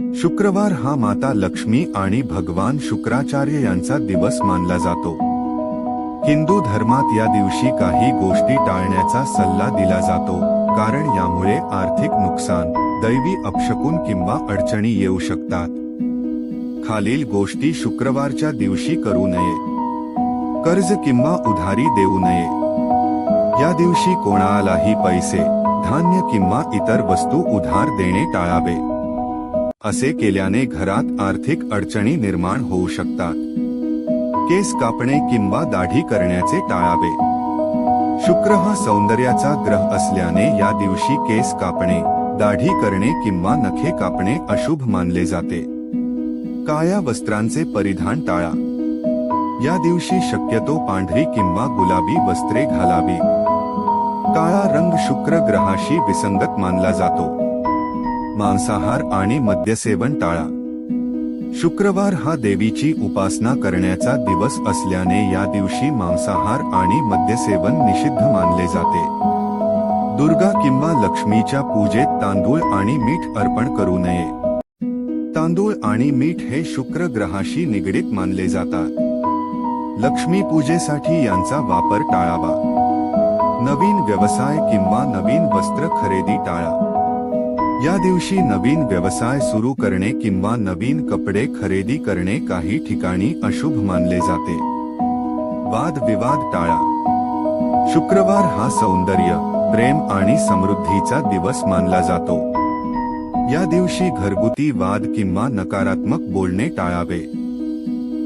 शुक्रवार हा माता लक्ष्मी आणि भगवान शुक्राचार्य यांचा दिवस मानला जातो. हिंदू धर्मात या दिवशी काही गोष्टी टाळण्याचा सल्ला दिला जातो कारण यामुळे आर्थिक नुकसान दैवी अपशकून किंवा अडचणी येऊ शकतात. खालील गोष्टी शुक्रवारच्या दिवशी करू नये. कर्ज किंवा उधारी देऊ नये. या दिवशी कोणालाही पैसे धान्य किंवा इतर वस्तू उधार देणे टाळावे. असे केल्याने घरात आर्थिक अडचणी निर्माण होऊ शकतात. केस कापणे किंवा दाढी करण्याचे टाळावे. शुक्र हा सौंदर्याचा ग्रह असल्याने या दिवशी केस कापणे दाढी करणे किंवा नखे कापणे अशुभ मानले जाते. काळ्या वस्त्रांचे परिधान टाळा. या दिवशी शक्यतो पांढरी किंवा गुलाबी वस्त्रे घालावी. काळा रंग शुक्र ग्रहाशी विसंगत मानला जातो. मांसाहार आणि मद्यसेवन टाळा. शुक्रवार हा देवीची उपासना करण्याचा दिवस असल्याने या दिवशी मांसाहार आणि मद्यसेवन निषिद्ध मानले जाते. दुर्गा किंवा लक्ष्मीच्या पूजेत तांदूळ आणि मीठ अर्पण करू नये. तांदूळ आणि मीठ हे शुक्र ग्रहाशी निगडीत मानले जातात. लक्ष्मी पूजेसाठी यांचा वापर टाळावा. नवीन व्यवसाय किंवा नवीन वस्त्र खरेदी टाळा. या दिवशी नवीन व्यवसाय सुरू करणे किंवा नवीन कपडे खरेदी करणे काही ठिकाणी अशुभ मानले जाते. वाद विवाद टाळा. शुक्रवार हा सौंदर्य प्रेम आणि समृद्धीचा दिवस मानला जातो. या दिवशी घरगुती वाद किंवा नकारात्मक बोलणे टाळावे.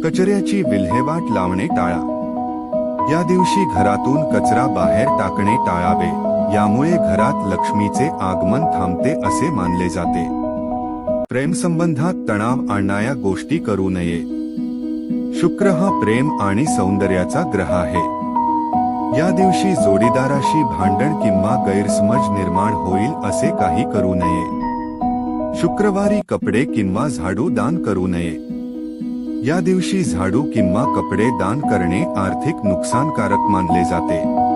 कचऱ्याची विल्हेवाट लावणे टाळा. या दिवशी घरातून कचरा बाहेर टाकणे टाळावे. यामुळे घरात लक्ष्मीचे आगमन थांबते असे मानले जाते. प्रेमसंबंधात तणाव आणणाऱ्या गोष्टी करू नये. शुक्र हा प्रेम आणि सौंदर्याचा ग्रह आहे. या दिवशी जोडीदाराशी भांडण किंवा गैरसमज निर्माण होईल असे काही करू नये. शुक्रवारी कपडे किंवा झाडू दान करू नये. या दिवशी झाडू किंवा कपडे दान करणे आर्थिक नुकसानकारक मानले जाते.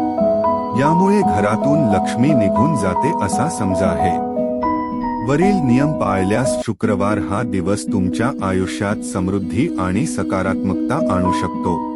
यामुळे घरातून लक्ष्मी निघून जाते असा समजा आहे. वरील नियम पाळल्यास शुक्रवार हा दिवस तुमच्या आयुष्यात समृद्धी आणि सकारात्मकता आणू शकतो.